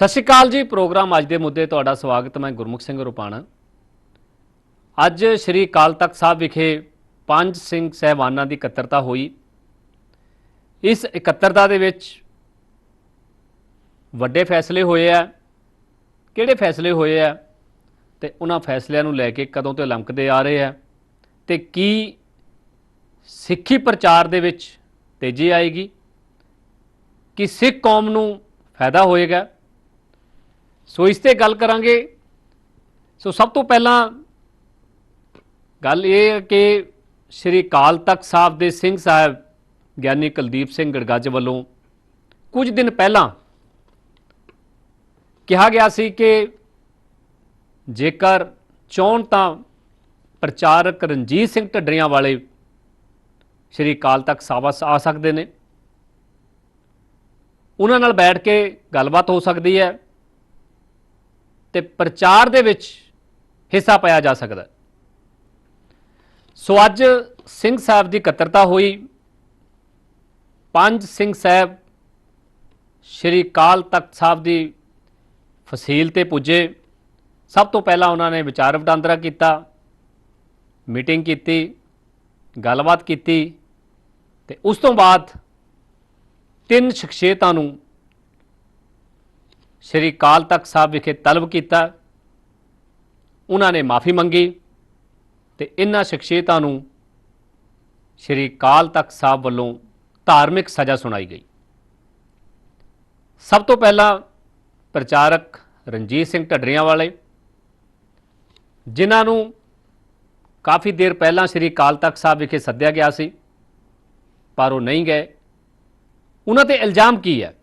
ਸਤਿ ਸ਼੍ਰੀ ਅਕਾਲ ਜੀ, ਪ੍ਰੋਗਰਾਮ ਅੱਜ ਦੇ ਮੁੱਦੇ ਤੁਹਾਡਾ ਸਵਾਗਤ, ਮੈਂ ਗੁਰਮੁਖ ਸਿੰਘ ਰੁਪਾਣਾ। ਅੱਜ ਸ੍ਰੀ ਅਕਾਲ ਤਖਤ ਸਾਹਿਬ ਵਿਖੇ ਪੰਜ ਸਿੰਘ ਸਹਿਬਾਨਾਂ ਦੀ ਇਕੱਤਰਤਾ ਹੋਈ। ਇਸ ਇਕੱਤਰਤਾ ਦੇ ਵਿੱਚ ਵੱਡੇ ਫੈਸਲੇ ਹੋਏ ਆ। ਕਿਹੜੇ ਫੈਸਲੇ ਹੋਏ ਆ? ਤੇ ਉਹਨਾਂ ਫੈਸਲਿਆਂ ਨੂੰ ਲੈ ਕੇ ਕਦੋਂ ਤੋਂ ਲੰਕਦੇ ਆ ਰਹੇ ਆ? ਤੇ ਕੀ ਸਿੱਖੀ ਪ੍ਰਚਾਰ ਦੇ ਵਿੱਚ ਤੇਜ਼ੀ ਆਏਗੀ? ਕਿ ਸਿੱਖ ਕੌਮ ਨੂੰ ਫਾਇਦਾ ਹੋਏਗਾ? ਸੋ ਇਸ ਤੇ ਗੱਲ ਕਰਾਂਗੇ। ਸੋ ਸਭ ਤੋਂ ਪਹਿਲਾਂ ਗੱਲ ਇਹ ਹੈ ਕਿ ਸ੍ਰੀ ਅਕਾਲ ਤਖਤ ਸਾਹਿਬ ਦੇ ਸਿੰਘ ਸਾਹਿਬ, ਗਿਆਨੀ ਕੁਲਦੀਪ ਸਿੰਘ ਗੜਗੱਜ ਵੱਲੋਂ ਕੁਝ ਦਿਨ ਪਹਿਲਾਂ ਕਿਹਾ ਗਿਆ ਸੀ ਕਿ ਜੇਕਰ ਚੋਣ ਤਾਂ ਪ੍ਰਚਾਰਕ ਰਣਜੀਤ ਸਿੰਘ ਢੱਡਰੀਆਂ ਵਾਲੇ ਸ੍ਰੀ ਅਕਾਲ ਤਖਤ ਸਾਹਿਬ ਆ ਸਕਦੇ ਨੇ। ਉਹਨਾਂ ਨਾਲ ਬੈਠ ਕੇ ਗੱਲਬਾਤ ਹੋ ਸਕਦੀ ਹੈ। ਤੇ ਪ੍ਰਚਾਰ ਦੇ ਵਿੱਚ ਹਿੱਸਾ ਪਾਇਆ ਜਾ ਸਕਦਾ ਸੋ ਅੱਜ ਸਿੰਘ ਸਾਹਿਬ ਦੀ ਇਕੱਤਰਤਾ ਹੋਈ। ਪੰਜ ਸਿੰਘ ਸਾਹਿਬ ਸ਼੍ਰੀ ਕਾਲ ਤਖਤ ਸਾਹਿਬ ਦੀ ਫਸੀਲ ਤੇ ਪੁੱਜੇ। ਸਭ ਤੋਂ ਪਹਿਲਾਂ ਉਹਨਾਂ ਨੇ ਵਿਚਾਰ ਵਟਾਂਦਰਾ ਕੀਤਾ, ਮੀਟਿੰਗ ਕੀਤੀ, ਗੱਲਬਾਤ ਕੀਤੀ ਤੇ ਉਸ ਤੋਂ ਬਾਅਦ ਤਿੰਨ ਸ਼ਖਸੀਅਤਾਂ ਨੂੰ ਸ਼੍ਰੀ ਕਾਲ ਤਖਤ ਸਾਹਿਬ ਵਿਖੇ ਤਲਬ ਕੀਤਾ। ਉਹਨਾਂ ਨੇ ਮਾਫੀ ਮੰਗੀ ਤੇ ਇਹਨਾਂ ਸ਼ਖਸੀਅਤਾਂ ਨੂੰ ਸ਼੍ਰੀ ਕਾਲ ਤਖਤ ਸਾਹਿਬ ਵੱਲੋਂ ਧਾਰਮਿਕ ਸਜ਼ਾ ਸੁਣਾਈ ਗਈ। ਸਭ ਤੋਂ ਪਹਿਲਾਂ ਪ੍ਰਚਾਰਕ ਰਣਜੀਤ ਸਿੰਘ ਢੱਡਰੀਆਂ ਵਾਲੇ ਜਿਨ੍ਹਾਂ ਨੂੰ ਕਾਫੀ ਦੇਰ ਪਹਿਲਾਂ ਸ਼੍ਰੀ ਕਾਲ ਤਖਤ ਸਾਹਿਬ ਵਿਖੇ ਸੱਦਿਆ ਗਿਆ ਸੀ, ਪਰ ਉਹ ਨਹੀਂ ਗਏ। ਉਹਨਾਂ ਤੇ ਇਲਜ਼ਾਮ ਕੀ ਹੈ?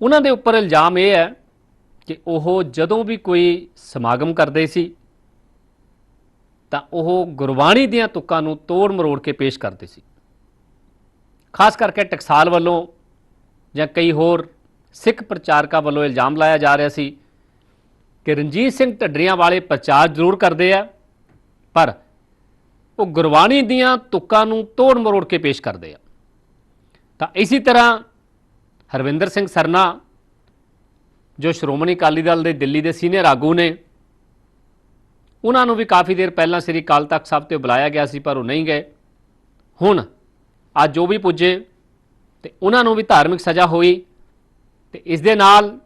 ਉਹਨਾਂ ਦੇ ਉੱਪਰ ਇਲਜ਼ਾਮ ਇਹ ਹੈ ਕਿ ਉਹ ਜਦੋਂ ਵੀ ਕੋਈ ਸਮਾਗਮ ਕਰਦੇ ਸੀ, ਤਾਂ ਉਹ ਗੁਰਬਾਣੀ ਦੀਆਂ ਤੁਕਾਂ ਨੂੰ ਤੋੜ ਮਰੋੜ ਕੇ ਪੇਸ਼ ਕਰਦੇ ਸੀ। ਖਾਸ ਕਰਕੇ ਟਕਸਾਲ ਵੱਲੋਂ ਜਾਂ ਕਈ ਹੋਰ ਸਿੱਖ ਪ੍ਰਚਾਰਕਾਂ ਵੱਲੋਂ ਇਲਜ਼ਾਮ ਲਾਇਆ ਜਾ ਰਿਹਾ ਸੀ ਕਿ ਰਣਜੀਤ ਸਿੰਘ ਢੱਡਰੀਆਂ ਵਾਲੇ ਪ੍ਰਚਾਰ ਜ਼ਰੂਰ ਕਰਦੇ ਆ, ਪਰ ਉਹ ਗੁਰਬਾਣੀ ਦੀਆਂ ਤੁਕਾਂ ਨੂੰ ਤੋੜ ਮਰੋੜ ਕੇ ਪੇਸ਼ ਕਰਦੇ ਆ। ਤਾਂ ਇਸੇ ਤਰ੍ਹਾਂ ਹਰਵਿੰਦਰ ਸਿੰਘ ਸਰਨਾ, ਜੋ ਸ਼੍ਰੋਮਣੀ ਅਕਾਲੀ ਦਲ ਦੇ ਦਿੱਲੀ ਦੇ ਸੀਨੀਅਰ ਆਗੂ ਨੇ, ਉਹਨਾਂ ਨੂੰ ਵੀ ਕਾਫੀ ਦੇਰ ਪਹਿਲਾਂ ਸ੍ਰੀ ਅਕਾਲ ਤਖਤ ਸਾਹਿਬ ਤੇ ਬੁਲਾਇਆ ਗਿਆ ਸੀ, ਪਰ ਉਹ ਨਹੀਂ ਗਏ। ਹੁਣ ਅੱਜ ਜੋ ਵੀ ਪੁੱਜੇ ਤੇ ਉਹਨਾਂ ਨੂੰ ਵੀ ਧਾਰਮਿਕ ਸਜ਼ਾ ਹੋਈ ਤੇ ਇਸ ਦੇ ਨਾਲ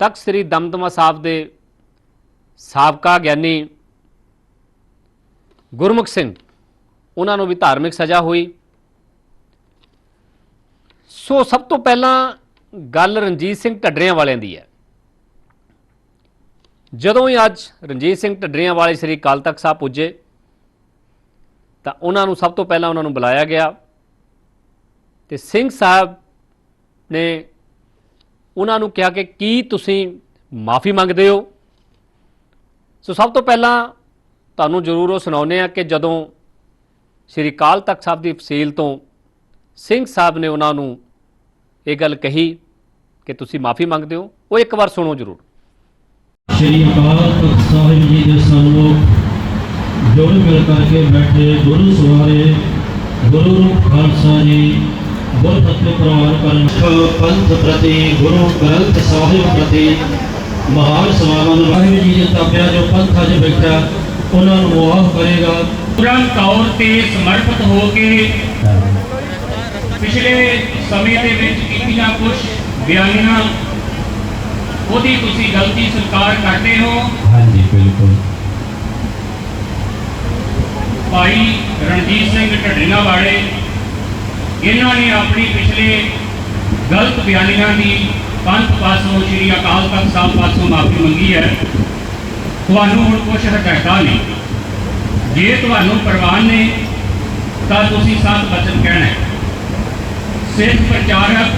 ਤਖਤ ਸ੍ਰੀ ਦਮਦਮਾ ਸਾਹਿਬ ਦੇ ਸਾਬਕਾ ਗਿਆਨੀ ਗੁਰਮੁਖ ਸਿੰਘ, ਉਹਨਾਂ ਨੂੰ ਵੀ ਧਾਰਮਿਕ ਸਜ਼ਾ ਹੋਈ। ਸੋ ਸਭ ਤੋਂ ਪਹਿਲਾਂ ਗੱਲ ਰਣਜੀਤ ਸਿੰਘ ਢੱਡਰਿਆਂ ਵਾਲਿਆਂ ਦੀ ਹੈ। ਜਦੋਂ ਹੀ ਅੱਜ ਰਣਜੀਤ ਸਿੰਘ ਢੱਡਰਿਆਂ ਵਾਲੇ ਸ੍ਰੀ ਅਕਾਲ ਤਖਤ ਸਾਹਿਬ ਪੁੱਜੇ, ਤਾਂ ਉਹਨਾਂ ਨੂੰ ਸਭ ਤੋਂ ਪਹਿਲਾਂ ਉਹਨਾਂ ਨੂੰ ਬੁਲਾਇਆ ਗਿਆ ਤੇ ਸਿੰਘ ਸਾਹਿਬ ਨੇ ਉਹਨਾਂ ਨੂੰ ਕਿਹਾ ਕਿ ਕੀ ਤੁਸੀਂ ਮਾਫੀ ਮੰਗਦੇ ਹੋ? ਸੋ ਸਭ ਤੋਂ ਪਹਿਲਾਂ ਤੁਹਾਨੂੰ ਜ਼ਰੂਰ ਉਹ ਸੁਣਾਉਂਦੇ ਆ ਕਿ ਜਦੋਂ ਸ੍ਰੀ ਅਕਾਲ ਤਖਤ ਸਾਹਿਬ ਦੀ ਫਸੀਲ ਤੋਂ ਸਿੰਘ ਸਾਹਿਬ ਨੇ ਉਹਨਾਂ ਨੂੰ ਇਹ ਗੱਲ ਕਹੀ ਕਿ ਤੁਸੀਂ ਮਾਫੀ ਮੰਗਦੇ ਹੋ ਉਹ ਇੱਕ ਵਾਰ ਸੁਣੋ ਜ਼ਰੂਰ। ਸ਼੍ਰੀ ਅਕਾਲ ਤਖਤ ਸਾਹਿਬ ਜੀ ਦੇ ਸਨਮੁਖ ਜੁੜ ਮਿਲ ਕਰਕੇ ਬੈਠੇ ਗੁਰੂ ਸਵਾਰੇ ਗੁਰੂ ਰੂਪ ਖਾਲਸਾ ਜੀ ਗੁਰ ਫਤਿਹ ਪ੍ਰਵਾਨ ਕਰਨ। ਪੰਥ ਪ੍ਰਤੀ ਗੁਰੂ ਗ੍ਰੰਥ ਸਾਹਿਬ ਪ੍ਰਤੀ ਮਹਾਨ ਸਮਾਗਮ ਨੂੰ ਵਾਹਿਗੁਰੂ ਜੀ ਦੇ ਤਾਬਿਆ ਜੋ ਪੰਥ ਅੱਜ ਬੈਠਾ ਉਹਨਾਂ ਨੂੰ ਮੁਆਫ ਕਰੇਗਾ। ਪੂਰਨ ਤੌਰ ਤੇ ਸਮਰਪਿਤ ਹੋ ਕੇ ਪਿਛਲੇ ਸਮੇਂ ਦੇ ਵਿੱਚ ਕੀਤੀਆਂ ਕੁਝ ਬਿਆਨੀਆਂ ਉਹਦੀ ਤੁਸੀਂ ਗਲਤੀ ਸਵੀਕਾਰ ਕਰਦੇ ਹੋ। ਹਾਂਜੀ ਬਿਲਕੁਲ। ਭਾਈ ਰਣਜੀਤ ਸਿੰਘ ਢੱਡੀਆਂ ਵਾਲੇ ਇਹਨਾਂ ਨੇ ਆਪਣੀ ਪਿਛਲੇ ਗਲਤ ਬਿਆਨੀਆਂ ਦੀ ਪੰਥ ਪਾਸੋਂ ਸ਼੍ਰੀ ਅਕਾਲ ਤਖਤ ਸਾਹਿਬ ਪਾਸੋਂ ਮਾਫੀ ਮੰਗੀ ਹੈ। ਤੁਹਾਨੂੰ ਹੁਣ ਕੁਝ ਹਟਾਤਾ ਨਹੀਂ ਜੇ ਤੁਹਾਨੂੰ ਪ੍ਰਵਾਨ ਨੇ ਤਾਂ ਤੁਸੀਂ ਸੱਤ ਬਚਨ ਕਹਿਣਾ ਹੈ। ਸਿੱਖ ਪ੍ਰਚਾਰਕ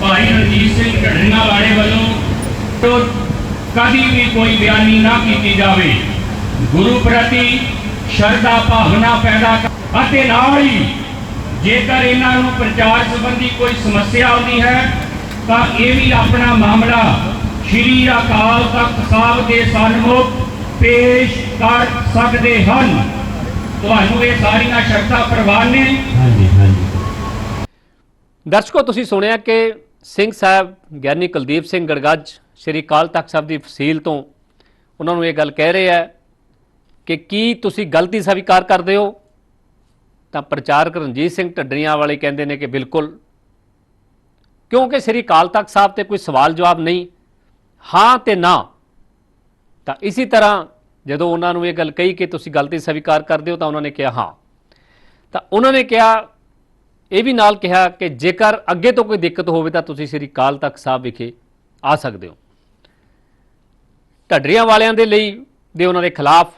ਭਾਈ ਰਣਜੀਤ ਸਿੰਘ ਢੱਡਰੀਆਂ ਵਾਲੇ ਵੱਲੋਂ ਤੋਂ ਕਦੀ ਵੀ ਕੋਈ ਬਿਆਨੀ ਨਾ ਕੀਤੀ ਜਾਵੇ। ਗੁਰੂ ਪ੍ਰਤੀ ਸ਼ਰਧਾ ਭਾਵਨਾ ਪੈਦਾ ਅਤੇ ਨਾਲ ਹੀ ਜੇਕਰ ਇਹਨਾਂ ਨੂੰ ਪ੍ਰਚਾਰ ਸੰਬੰਧੀ ਕੋਈ ਸਮੱਸਿਆ ਆਉਂਦੀ ਹੈ, ਤਾਂ ਇਹ ਵੀ ਆਪਣਾ ਮਾਮਲਾ ਸ਼੍ਰੀ ਅਕਾਲ ਤਖਤ ਸਾਹਿਬ ਦੇ ਸਨਮੁਖ ਪੇਸ਼ ਕਰ ਸਕਦੇ ਹਨ। ਤੁਹਾਨੂੰ ਇਹ ਸਾਰੀਆਂ ਸ਼ਰਤਾਂ ਪ੍ਰਵਾਨ ਨੇ। ਹਾਂਜੀ ਹਾਂਜੀ। ਦਰਸ਼ਕੋ, ਤੁਸੀਂ ਸੁਣਿਆ ਕਿ ਸਿੰਘ ਸਾਹਿਬ, ਗਿਆਨੀ ਕੁਲਦੀਪ ਸਿੰਘ ਗੜਗੱਜ, ਸ਼੍ਰੀ ਅਕਾਲ ਤਖਤ ਸਾਹਿਬ ਦੀ ਫਸੀਲ ਤੋਂ ਉਹਨਾਂ ਨੂੰ ਇਹ ਗੱਲ ਕਹਿ ਰਹੇ ਹੈ ਕਿ ਕੀ ਤੁਸੀਂ ਗਲਤੀ ਸਵੀਕਾਰ ਕਰਦੇ ਹੋ? ਤਾਂ ਪ੍ਰਚਾਰਕ ਰਣਜੀਤ ਸਿੰਘ ਢੱਡਰੀਆਂ ਵਾਲੇ ਕਹਿੰਦੇ ਨੇ ਕਿ ਬਿਲਕੁਲ। ਕਿਉਂਕਿ ਸ਼੍ਰੀ ਅਕਾਲ ਤਖਤ ਸਾਹਿਬ ਤੇ ਕੋਈ ਸਵਾਲ ਜਵਾਬ ਨਹੀਂ, ਹਾਂ ਤੇ ਨਾ। ਤਾਂ ਇਸੇ ਤਰ੍ਹਾਂ ਜਦੋਂ ਉਹਨਾਂ ਨੂੰ ਇਹ ਗੱਲ ਕਹੀ ਕਿ ਤੁਸੀਂ ਗਲਤੀ ਸਵੀਕਾਰ ਕਰਦੇ ਹੋ ਤਾਂ ਉਹਨਾਂ ਨੇ ਕਿਹਾ ਹਾਂ। ਤਾਂ ਉਹਨਾਂ ਨੇ ਕਿਹਾ ਇਹ ਵੀ ਨਾਲ ਕਿਹਾ ਕਿ ਜੇਕਰ ਅੱਗੇ ਤੋਂ ਕੋਈ ਦਿੱਕਤ ਹੋਵੇ ਤਾਂ ਤੁਸੀਂ ਸ੍ਰੀ ਅਕਾਲ ਤਖਤ ਸਾਹਿਬ ਵਿਖੇ ਆ ਸਕਦੇ ਹੋ। ਢੱਡਰੀਆਂ ਵਾਲਿਆਂ ਦੇ ਲਈ ਦੇ ਉਹਨਾਂ ਦੇ ਖਿਲਾਫ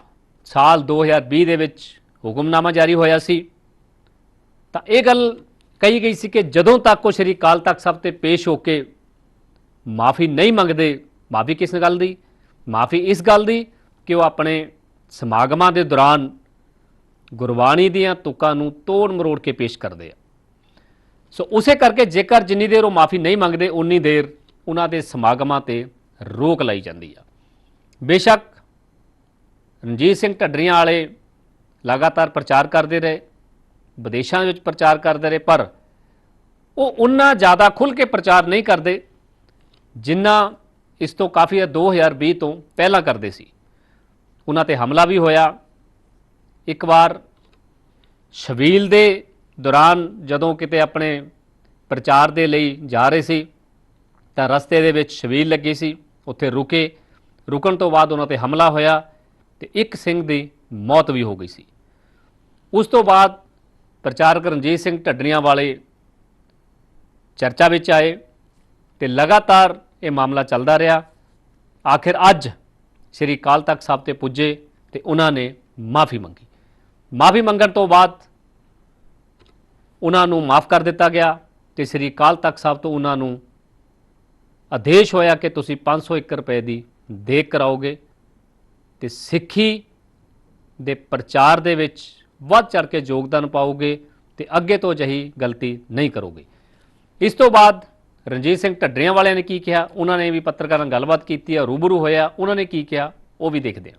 ਸਾਲ 2020 ਦੇ ਵਿੱਚ ਹੁਕਮਨਾਮਾ ਜਾਰੀ ਹੋਇਆ ਸੀ। ਤਾਂ ਇਹ ਗੱਲ ਕਹੀ ਗਈ ਸੀ ਕਿ ਜਦੋਂ ਤੱਕ ਉਹ ਸ੍ਰੀ ਅਕਾਲ ਤਖਤ ਸਾਹਿਬ ਤੇ ਪੇਸ਼ ਹੋ ਕੇ ਮਾਫੀ ਨਹੀਂ ਮੰਗਦੇ, ਮਾਫੀ ਕਿਸ ਗੱਲ ਦੀ? ਮਾਫੀ ਇਸ ਗੱਲ ਦੀ ਕਿ ਉਹ ਆਪਣੇ ਸਮਾਗਮਾਂ ਦੇ ਦੌਰਾਨ ਗੁਰਬਾਣੀ ਦੀਆਂ ਤੁਕਾਂ ਨੂੰ ਤੋੜ ਮਰੋੜ ਕੇ ਪੇਸ਼ ਕਰਦੇ ਆ। ਸੋ ਉਸੇ ਕਰਕੇ ਜੇਕਰ ਜਿੰਨੀ ਦੇਰ ਉਹ ਮਾਫੀ ਨਹੀਂ ਮੰਗਦੇ, ਉਨੀ ਦੇਰ ਉਹਨਾਂ ਦੇ ਸਮਾਗਮਾਂ ਤੇ ਰੋਕ ਲਾਈ ਜਾਂਦੀ ਆ। ਬੇਸ਼ੱਕ ਰਣਜੀਤ ਸਿੰਘ ਢੱਡਰੀਆਂ ਵਾਲੇ ਲਗਾਤਾਰ ਪ੍ਰਚਾਰ ਕਰਦੇ ਰਹੇ, ਵਿਦੇਸ਼ਾਂ ਵਿੱਚ ਪ੍ਰਚਾਰ ਕਰਦੇ ਰਹੇ, ਪਰ ਉਹ ਉਨਾ ਜ਼ਿਆਦਾ ਖੁੱਲ ਕੇ ਪ੍ਰਚਾਰ ਨਹੀਂ ਕਰਦੇ ਜਿੰਨਾ ਇਸ ਤੋਂ ਕਾਫੀ 2020 ਤੋਂ ਪਹਿਲਾਂ ਕਰਦੇ ਸੀ। ਉਹਨਾਂ ਤੇ ਹਮਲਾ ਵੀ ਹੋਇਆ। ਇੱਕ ਵਾਰ ਸ਼ਬੀਲ ਦੇ ਦੌਰਾਨ ਜਦੋਂ ਕਿਤੇ ਆਪਣੇ ਪ੍ਰਚਾਰ ਦੇ ਲਈ ਜਾ ਰਹੇ ਸੀ, ਤਾਂ ਰਸਤੇ ਦੇ ਵਿੱਚ ਸ਼ਬੀਲ ਲੱਗੀ ਸੀ, ਉੱਥੇ ਰੁਕੇ। ਰੁਕਣ ਤੋਂ ਬਾਅਦ ਉਹਨਾਂ ਤੇ ਹਮਲਾ ਹੋਇਆ ਤੇ ਇੱਕ ਸਿੰਘ ਦੀ ਮੌਤ ਵੀ ਹੋ ਗਈ ਸੀ। ਉਸ ਤੋਂ ਬਾਅਦ ਪ੍ਰਚਾਰਕ ਰਣਜੀਤ ਸਿੰਘ ਢੱਡਰੀਆਂ ਵਾਲੇ ਚਰਚਾ ਵਿੱਚ ਆਏ ਤੇ ਲਗਾਤਾਰ ਇਹ ਮਾਮਲਾ ਚੱਲਦਾ ਰਿਹਾ। ਆਖਿਰ ਅੱਜ ਸ੍ਰੀ ਅਕਾਲ ਤਖਤ ਸਾਹਿਬ ਤੇ ਪੁੱਜੇ ਤੇ ਉਹਨਾਂ ਨੇ ਮਾਫੀ ਮੰਗੀ। ਮਾਫੀ ਮੰਗਣ ਤੋਂ ਬਾਅਦ ਉਹਨਾਂ ਨੂੰ ਮਾਫ ਕਰ ਦਿੱਤਾ ਗਿਆ ਤੇ ਸ੍ਰੀ ਅਕਾਲ ਤਖਤ ਸਾਹਿਬ ਤੋਂ ਉਹਨਾਂ ਨੂੰ ਆਦੇਸ਼ ਹੋਇਆ ਕਿ ਤੁਸੀਂ 501 ਰੁਪਏ ਦੀ ਦੇਖ ਕਰਾਓਗੇ ਤੇ ਸਿੱਖੀ ਦੇ ਪ੍ਰਚਾਰ ਦੇ ਵਿੱਚ ਵੱਧ ਚੜ ਕੇ ਯੋਗਦਾਨ ਪਾਓਗੇ ਤੇ ਅੱਗੇ ਤੋਂ ਅਜਿਹੀ ਗਲਤੀ ਨਹੀਂ ਕਰੋਗੇ। ਇਸ ਤੋਂ ਬਾਅਦ ਰਣਜੀਤ ਸਿੰਘ ਢੱਡਰੀਆਂ ਵਾਲਿਆਂ ਨੇ ਕੀ ਕਿਹਾ? ਉਹਨਾਂ ਨੇ ਵੀ ਪੱਤਰਕਾਰਾਂ ਨਾਲ ਗੱਲਬਾਤ ਕੀਤੀ ਹੈ ਰੂਬਰੂ ਹੋਇਆ। ਉਹਨਾਂ ਨੇ ਕੀ ਕਿਹਾ? ਉਹ ਵੀ ਦੇਖਦੇ ਹਾਂ।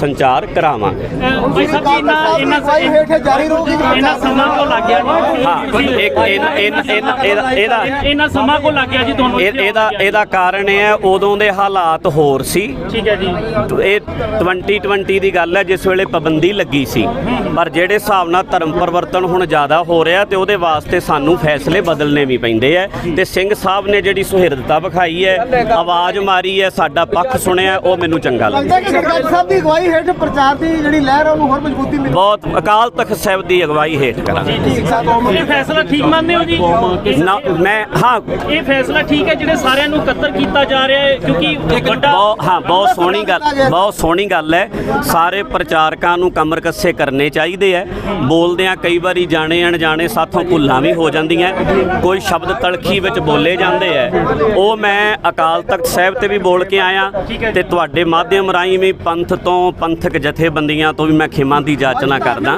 ਸੰਚਾਰ ਕਰਾਵਾਂਗੇ। ਭਾਈ ਸਾਹਿਬ ਜੀ ਇਹਨਾਂ ਇਹਨਾਂ ਹੇਠ ਜਾਰੀ ਰਹੂਗੀ ਇਹਨਾਂ ਸਮਾਂ ਕੋ ਲੱਗ ਗਿਆ ਜੀ। ਹਾਂ ਇੱਕ ਇਹਨਾਂ ਇਹਨਾਂ ਇਹਨਾਂ- ਇਹਦਾ ਇਹਦਾ ਇਹਨਾਂ ਸਮਾਂ ਕੋ ਲੱਗ ਗਿਆ ਜੀ ਤੁਹਾਨੂੰ। ਇਹ- ਇਹਦਾ ਇਹਦਾ ਕਾਰਨ ਇਹ ਹੈ ਉਦੋਂ ਦੇ ਹਾਲਾਤ ਹੋਰ ਸੀ। ਠੀਕ ਹੈ ਜੀ। ਇਹ 2020 ਦੀ ਗੱਲ ਹੈ ਜਿਸ ਵੇਲੇ ਪਾਬੰਦੀ ਲੱਗੀ ਸੀ। ਪਰ ਜਿਹੜੇ ਹਿਸਾਬ ਨਾਲ ਧਰਮ ਪਰਿਵਰਤਨ ਹੁਣ ਜ਼ਿਆਦਾ ਹੋ ਰਿਹਾ ਤੇ ਉਹਦੇ ਵਾਸਤੇ ਸਾਨੂੰ ਫੈਸਲੇ ਬਦਲਨੇ ਵੀ ਪੈਂਦੇ ਐ ਤੇ ਸਿੰਘ ਸਾਹਿਬ ਨੇ ਜਿਹੜੀ ਸੁਹਿਰਦਤਾ ਵਿਖਾਈ ਹੈ ਆਵਾਜ਼ ਮਾਰੀ ਹੈ ਸਾਡਾ ਪੱਖ ਸੁਣਿਆ ਉਹ ਮੈਨੂੰ ਚੰਗਾ ਲੱਗਦਾ ਅਗਵਾਈ ਹੇਠ ਪ੍ਰਚਾਰ ਦੀ ਜਿਹੜੀ ਲਹਿਰ ਹੈ ਉਹਨੂੰ ਹੋਰ ਮਜ਼ਬੂਤੀ ਮਿਲੇ। ਬਹੁਤ ਅਕਾਲ ਤਖਤ ਸਾਹਿਬ ਦੀ ਅਗਵਾਈ ਹੇਠ ਕਰਾਂਗੇ। ਕੌਮ ਇਹ ਫੈਸਲਾ ਠੀਕ ਮੰਨਦੇ ਹੋ ਜੀ? ਨਾ ਮੈਂ ਹਾਂ। ਇਹ ਫੈਸਲਾ ਠੀਕ ਹੈ ਜਿਹੜੇ ਸਾਰਿਆਂ ਨੂੰ ਇਕੱਤਰ ਕੀਤਾ ਜਾ ਰਿਹਾ ਹੈ ਕਿਉਂਕਿ ਵੱਡਾ ਬਹੁਤ ਹਾਂ ਬਹੁਤ ਸੋਹਣੀ ਗੱਲ ਬਹੁਤ ਸੋਹਣੀ ਗੱਲ ਹੈ। ਸਾਰੇ ਪ੍ਰਚਾਰਕਾਂ ਨੂੰ ਕਮਰ ਕੱਸੇ ਕਰਨੇ ਚਾਹੀਦੇ ਐ ਬੋਲਦਿਆਂ ਕਈ ਵਾਰੀ ਜਾਣੇ ਅਣਜਾਣੇ ਸਾਥੋਂ ਭੁੱਲਾਂ ਵੀ ਹੋ ਜਾਂਦੀਆਂ ਕੋਈ ਸ਼ਬਦ ਤਲਖੀ ਵਿੱਚ ਬੋਲੇ ਜਾਂਦੇ ਐ ਉਹ ਮੈਂ ਅਕਾਲ ਤਖਤ ਸਾਹਿਬ ਤੇ ਵੀ ਬੋਲ ਕੇ ਆਇਆ ਤੇ ਤੁਹਾਡੇ ਮਾਧਿਅਮ ਰਾਹੀਂ ਵੀ ਪੰਥ ਤੋਂ ਪੰਥਕ ਜਥੇਬੰਦੀਆਂ ਤੋਂ ਵੀ ਮੈਂ ਖਿਮਾ ਦੀ ਜਾਚਨਾ ਕਰਦਾ।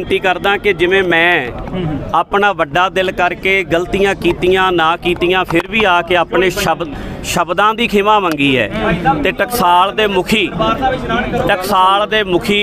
ਬੇਨਤੀ ਕਰਦਾ ਕਿ ਜਿਵੇਂ ਮੈਂ ਆਪਣਾ ਵੱਡਾ ਦਿਲ ਕਰਕੇ ਗਲਤੀਆਂ ਕੀਤੀਆਂ ਨਾ ਕੀਤੀਆਂ ਫਿਰ ਵੀ ਆ ਕੇ ਆਪਣੇ ਸ਼ਬਦ ਸ਼ਬਦਾਂ ਦੀ ਖਿਮਾ ਮੰਗੀ ਹੈ। ਤੇ ਟਕਸਾਲ ਦੇ ਮੁਖੀ ਟਕਸਾਲ ਦੇ ਮੁਖੀ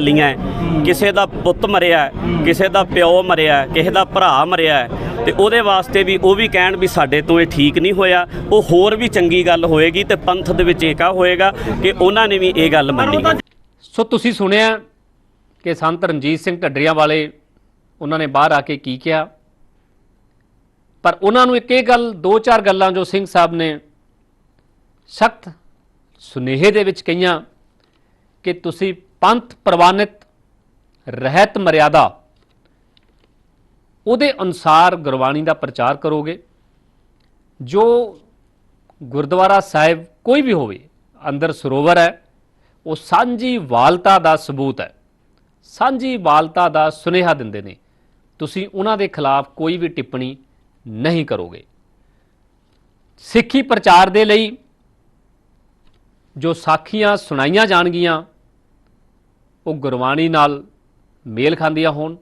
ਚੱਲੀਆਂ ਕਿਸੇ ਦਾ ਪੁੱਤ ਮਰਿਆ ਕਿਸੇ ਦਾ ਪਿਓ ਮਰਿਆ ਕਿਸੇ ਦਾ ਭਰਾ ਮਰਿਆ ਤੇ ਉਹਦੇ ਵਾਸਤੇ ਵੀ ਉਹ ਵੀ ਕਹਿਣ ਵੀ ਸਾਡੇ ਤੋਂ ਇਹ ਠੀਕ ਨਹੀਂ ਹੋਇਆ। ਉਹ ਹੋਰ ਵੀ ਚੰਗੀ ਗੱਲ ਹੋਏਗੀ ਤੇ ਪੰਥ ਦੇ ਵਿੱਚ ਏਕਾ ਹੋਏਗਾ ਕਿ ਉਹਨਾਂ ਨੇ ਵੀ ਇਹ ਗੱਲ ਮੰਨੀ ਸੋ ਤੁਸੀਂ ਸੁਣਿਆ ਕਿ ਸੰਤ ਰਣਜੀਤ ਸਿੰਘ ਢੱਡਰੀਆਂ ਵਾਲੇ ਉਹਨਾਂ ਨੇ ਬਾਹਰ ਆ ਕੇ ਕੀ ਕਿਹਾ? ਪਰ ਉਹਨਾਂ ਨੂੰ ਇੱਕ ਇਹ ਗੱਲ, ਦੋ ਚਾਰ ਗੱਲਾਂ ਜੋ ਸਿੰਘ ਸਾਹਿਬ ਨੇ ਸਖਤ ਸੁਨੇਹੇ ਦੇ ਵਿੱਚ ਕਹੀਆਂ ਕਿ ਤੁਸੀਂ ਪੰਥ ਪ੍ਰਵਾਨਿਤ ਰਹਿਤ ਮਰਿਆਦਾ, ਉਹਦੇ ਅਨੁਸਾਰ ਗੁਰਬਾਣੀ ਦਾ ਪ੍ਰਚਾਰ ਕਰੋਗੇ। ਜੋ ਗੁਰਦੁਆਰਾ ਸਾਹਿਬ ਕੋਈ ਵੀ ਹੋਵੇ, ਅੰਦਰ ਸਰੋਵਰ ਹੈ, ਉਹ ਸਾਂਝੀ ਵਾਲਤਾ ਦਾ ਸਬੂਤ ਹੈ। ਸਾਂਝੀ ਵਾਲਤਾ ਦਾ ਸੁਨੇਹਾ ਦਿੰਦੇ ਨੇ। ਤੁਸੀਂ ਉਹਨਾਂ ਦੇ ਖਿਲਾਫ ਕੋਈ ਵੀ ਟਿੱਪਣੀ ਨਹੀਂ ਕਰੋਗੇ। ਸਿੱਖੀ ਪ੍ਰਚਾਰ ਦੇ ਲਈ ਜੋ ਸਾਖੀਆਂ ਸੁਣਾਈਆਂ ਜਾਣਗੀਆਂ ਉਹ ਗੁਰਬਾਣੀ ਨਾਲ ਮੇਲ ਖਾਂਦੀਆਂ ਹੋਣ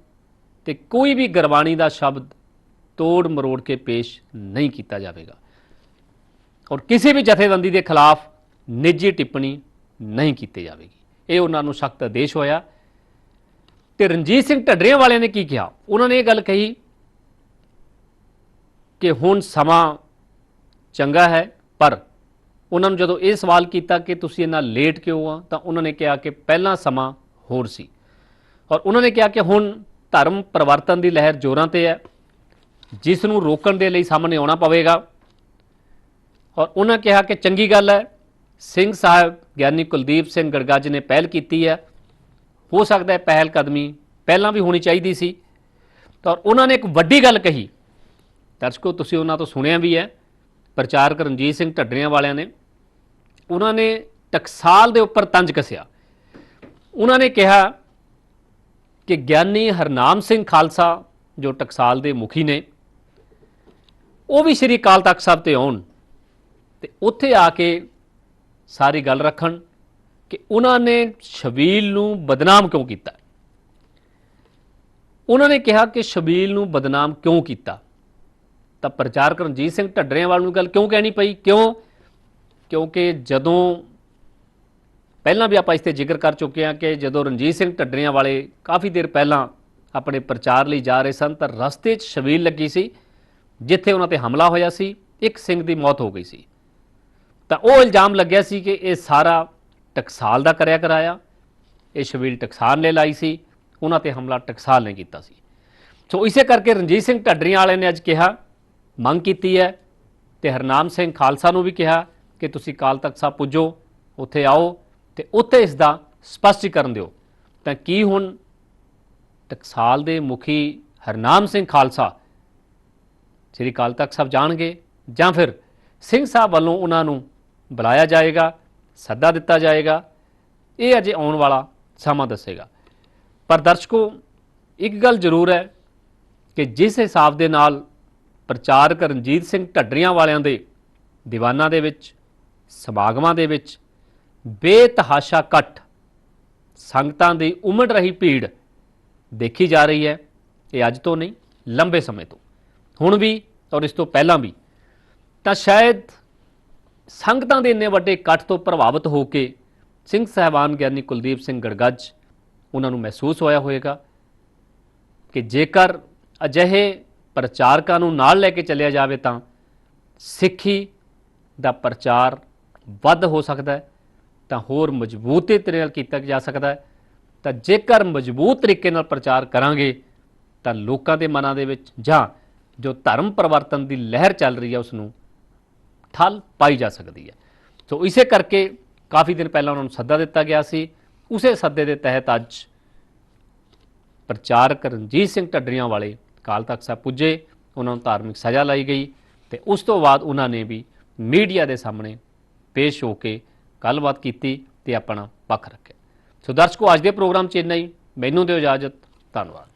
ਤੇ ਕੋਈ ਵੀ ਗੁਰਬਾਣੀ ਦਾ ਸ਼ਬਦ ਤੋੜ ਮਰੋੜ ਕੇ ਪੇਸ਼ ਨਹੀਂ ਕੀਤਾ ਜਾਵੇਗਾ। ਔਰ ਕਿਸੇ ਵੀ ਜਥੇਬੰਦੀ ਦੇ ਖਿਲਾਫ ਨਿੱਜੀ ਟਿੱਪਣੀ ਨਹੀਂ ਕੀਤੀ ਜਾਵੇਗੀ। ਇਹ ਉਹਨਾਂ ਨੂੰ ਸਖਤ ਆਦੇਸ਼ ਹੋਇਆ। ਤੇ ਰਣਜੀਤ ਸਿੰਘ ਢੱਡਰੀਆਂ ਵਾਲਿਆਂ ਨੇ ਕੀ ਕਿਹਾ? ਉਹਨਾਂ ਨੇ ਇਹ ਗੱਲ ਕਹੀ ਕਿ ਹੁਣ ਸਮਾਂ ਚੰਗਾ ਹੈ, ਪਰ ਉਹਨਾਂ ਨੂੰ ਜਦੋਂ ਇਹ ਸਵਾਲ ਕੀਤਾ ਕਿ ਤੁਸੀਂ ਇੰਨਾ ਲੇਟ ਕਿਉਂ ਆ, ਤਾਂ ਉਹਨਾਂ ਨੇ ਕਿਹਾ ਕਿ ਪਹਿਲਾਂ ਸਮਾਂ ਹੋਰ ਸੀ। ਔਰ ਉਹਨਾਂ ਨੇ ਕਿਹਾ ਕਿ ਹੁਣ ਧਰਮ ਪਰਿਵਰਤਨ ਦੀ ਲਹਿਰ ਜ਼ੋਰਾਂ ਤੇ ਹੈ। ਜਿਸ ਨੂੰ ਰੋਕਣ ਦੇ ਲਈ ਸਾਹਮਣੇ ਆਉਣਾ ਪਵੇਗਾ। ਔਰ ਉਹਨਾਂ ਕਿਹਾ ਕਿ ਚੰਗੀ ਗੱਲ ਹੈ, ਸਿੰਘ ਸਾਹਿਬ ਗਿਆਨੀ ਕੁਲਦੀਪ ਸਿੰਘ ਗੜਗੱਜ ਨੇ ਪਹਿਲ ਕੀਤੀ ਹੈ। ਹੋ ਸਕਦਾ ਹੈ ਪਹਿਲ ਕਦਮੀ ਪਹਿਲਾਂ ਵੀ ਹੋਣੀ ਚਾਹੀਦੀ ਸੀ। ਤਾਂ ਔਰ ਉਹਨਾਂ ਨੇ ਇੱਕ ਵੱਡੀ ਗੱਲ ਕਹੀ। ਦਰਸ਼ਕੋ, ਤੁਸੀਂ ਉਹਨਾਂ ਤੋਂ ਸੁਣਿਆ ਵੀ ਹੈ, ਪ੍ਰਚਾਰਕ ਰਣਜੀਤ ਸਿੰਘ ਢੱਡਰੀਆਂ ਵਾਲਿਆਂ ਨੇ। ਉਹਨਾਂ ਨੇ ਟਕਸਾਲ ਦੇ ਉੱਪਰ ਤੰਜ ਕਸਿਆ। ਉਹਨਾਂ ਨੇ ਕਿਹਾ ਕਿ ਗਿਆਨੀ ਹਰਨਾਮ ਸਿੰਘ ਖਾਲਸਾ, ਜੋ ਟਕਸਾਲ ਦੇ ਮੁਖੀ ਨੇ, ਉਹ ਵੀ ਸ੍ਰੀ ਅਕਾਲ ਤਖਤ ਸਾਹਿਬ ਤੇ ਆਉਣ ਤੇ ਉੱਥੇ ਆ ਕੇ ਸਾਰੀ ਗੱਲ ਰੱਖਣ ਕਿ ਉਹਨਾਂ ਨੇ ਸ਼ਬੀਲ ਨੂੰ ਬਦਨਾਮ ਕਿਉਂ ਕੀਤਾ? ਉਹਨਾਂ ਨੇ ਕਿਹਾ ਕਿ ਸ਼ਬੀਲ ਨੂੰ ਬਦਨਾਮ ਕਿਉਂ ਕੀਤਾ? ਤਾਂ ਪ੍ਰਚਾਰਕ ਰਣਜੀਤ ਸਿੰਘ ਢੱਡਰਿਆਂ ਵਾਲ ਨੂੰ ਗੱਲ ਕਿਉਂ ਕਹਿਣੀ ਪਈ? ਕਿਉਂ? ਕਿਉਂਕਿ ਜਦੋਂ ਪਹਿਲਾਂ ਵੀ ਆਪਾਂ ਇਸ ਤੇ ਜ਼ਿਕਰ ਕਰ ਚੁੱਕੇ ਹਾਂ ਕਿ ਜਦੋਂ ਰਣਜੀਤ ਸਿੰਘ ਢੱਡਰੀਆਂ ਵਾਲੇ ਕਾਫੀ ਦੇਰ ਪਹਿਲਾਂ ਆਪਣੇ ਪ੍ਰਚਾਰ ਲਈ ਜਾ ਰਹੇ ਸਨ, ਤਾਂ ਰਸਤੇ 'ਚ ਸ਼ਬੀਲ ਲੱਗੀ ਸੀ, ਜਿੱਥੇ ਉਹਨਾਂ ਤੇ ਹਮਲਾ ਹੋਇਆ ਸੀ, ਇੱਕ ਸਿੰਘ ਦੀ ਮੌਤ ਹੋ ਗਈ ਸੀ। ਤਾਂ ਉਹ ਇਲਜ਼ਾਮ ਲੱਗਿਆ ਸੀ ਕਿ ਇਹ ਸਾਰਾ ਟਕਸਾਲ ਦਾ ਕਰਿਆ ਕਰਾਇਆ, ਇਹ ਸ਼ਬੀਲ ਟਕਸਾਲ ਨੇ ਲਾਈ ਸੀ, ਉਹਨਾਂ ਤੇ ਹਮਲਾ ਟਕਸਾਲ ਨੇ ਕੀਤਾ ਸੀ। ਸੋ ਇਸੇ ਕਰਕੇ ਰਣਜੀਤ ਸਿੰਘ ਢੱਡਰੀਆਂ ਵਾਲੇ ਨੇ ਅੱਜ ਕਿਹਾ, ਮੰਗ ਕੀਤੀ ਹੈ, ਤੇ ਹਰਨਾਮ ਸਿੰਘ ਖਾਲਸਾ ਨੂੰ ਵੀ ਕਿਹਾ ਕਿ ਤੁਸੀਂ ਕਾਲ ਤਖਤ ਸਾਹਿਬ ਪੁੱਜੋ, ਉੱਥੇ ਆਓ ਤੇ ਉੱਥੇ ਇਸ ਦਾ ਸਪਸ਼ਟੀਕਰਨ ਦਿਓ। ਤਾਂ ਕੀ ਹੁਣ ਟਕਸਾਲ ਦੇ ਮੁਖੀ ਹਰਨਾਮ ਸਿੰਘ ਖਾਲਸਾ ਸ੍ਰੀ ਅਕਾਲ ਤਖਤ ਸਾਹਿਬ ਜਾਣਗੇ ਜਾਂ ਫਿਰ ਸਿੰਘ ਸਾਹਿਬ ਵੱਲੋਂ ਉਹਨਾਂ ਨੂੰ ਬੁਲਾਇਆ ਜਾਏਗਾ, ਸੱਦਾ ਦਿੱਤਾ ਜਾਏਗਾ, ਇਹ ਅਜੇ ਆਉਣ ਵਾਲਾ ਸਮਾਂ ਦੱਸੇਗਾ। ਪਰ ਦਰਸ਼ਕੋ, ਇੱਕ ਗੱਲ ਜ਼ਰੂਰ ਹੈ ਕਿ ਜਿਸ ਹਿਸਾਬ ਦੇ ਨਾਲ ਪ੍ਰਚਾਰਕ ਰਣਜੀਤ ਸਿੰਘ ਢੱਡਰੀਆਂ ਵਾਲਿਆਂ ਦੇ ਦੀਵਾਨਾਂ ਦੇ ਵਿੱਚ, ਸਮਾਗਮਾਂ ਦੇ ਵਿੱਚ ਬੇਤਹਾਸ਼ਾ ਇਕੱਠ ਸੰਗਤਾਂ ਦੀ ਉਮੜ ਰਹੀ ਭੀੜ ਦੇਖੀ ਜਾ ਰਹੀ ਹੈ। ਇਹ ਅੱਜ ਤੋਂ ਨਹੀਂ, ਲੰਬੇ ਸਮੇਂ ਤੋਂ। ਹੁਣ ਵੀ ਔਰ ਇਸ ਤੋਂ ਪਹਿਲਾਂ ਵੀ। ਤਾਂ ਸ਼ਾਇਦ ਸੰਗਤਾਂ ਦੇ ਇੰਨੇ ਵੱਡੇ ਇਕੱਠ ਤੋਂ ਪ੍ਰਭਾਵਿਤ ਹੋ ਕੇ ਸਿੰਘ ਸਾਹਿਬਾਨ ਗਿਆਨੀ ਕੁਲਦੀਪ ਸਿੰਘ ਗੜਗੱਜ, ਉਹਨਾਂ ਨੂੰ ਮਹਿਸੂਸ ਹੋਇਆ ਹੋਵੇਗਾ ਕਿ ਜੇਕਰ ਅਜਿਹੇ ਪ੍ਰਚਾਰਕਾਂ ਨੂੰ ਨਾਲ ਲੈ ਕੇ ਚੱਲਿਆ ਜਾਵੇ ਤਾਂ ਸਿੱਖੀ ਦਾ ਪ੍ਰਚਾਰ ਵੱਧ ਹੋ ਸਕਦਾ ਹੈ। ਤਾਂ ਹੋਰ ਮਜ਼ਬੂਤੀ ਤਰੀਕੇ ਨਾਲ ਕੀਤਾ ਜਾ ਸਕਦਾ ਹੈ। ਤਾਂ ਜੇਕਰ ਮਜ਼ਬੂਤ ਤਰੀਕੇ ਨਾਲ ਪ੍ਰਚਾਰ ਕਰਾਂਗੇ, ਤਾਂ ਲੋਕਾਂ ਦੇ ਮਨਾਂ ਦੇ ਵਿੱਚ ਜਾਂ ਜੋ ਧਰਮ ਪਰਿਵਰਤਨ ਦੀ ਲਹਿਰ ਚੱਲ ਰਹੀ ਹੈ ਉਸ ਨੂੰ ਠੱਲ ਪਾਈ ਜਾ ਸਕਦੀ ਹੈ। ਸੋ ਇਸੇ ਕਰਕੇ ਕਾਫੀ ਦਿਨ ਪਹਿਲਾਂ ਉਹਨਾਂ ਨੂੰ ਸੱਦਾ ਦਿੱਤਾ ਗਿਆ ਸੀ। ਉਸੇ ਸੱਦੇ ਦੇ ਤਹਿਤ ਅੱਜ ਪ੍ਰਚਾਰਕ ਰਣਜੀਤ ਸਿੰਘ ਢੱਡਰੀਆਂ ਵਾਲੇ ਕਾਲ ਤਖਤ ਸਾਹਿਬ ਪੁੱਜੇ, ਉਹਨਾਂ ਨੂੰ ਧਾਰਮਿਕ ਸਜ਼ਾ ਲਾਈ ਗਈ ਤੇ ਉਸ ਤੋਂ ਬਾਅਦ ਉਹਨਾਂ ਨੇ ਵੀ ਮੀਡੀਆ ਦੇ ਸਾਹਮਣੇ ਪੇਸ਼ ਹੋ ਕੇ ਗੱਲਬਾਤ ਕੀਤੀ ਤੇ ਆਪਣਾ ਪੱਖ ਰੱਖਿਆ। ਸੋ ਦਰਸ਼ਕੋ, ਅੱਜ ਦੇ ਪ੍ਰੋਗਰਾਮ ਚ ਇੰਨਾ ਹੀ। ਮੈਨੂੰ ਦਿਓ ਇਜਾਜ਼ਤ। ਧੰਨਵਾਦ।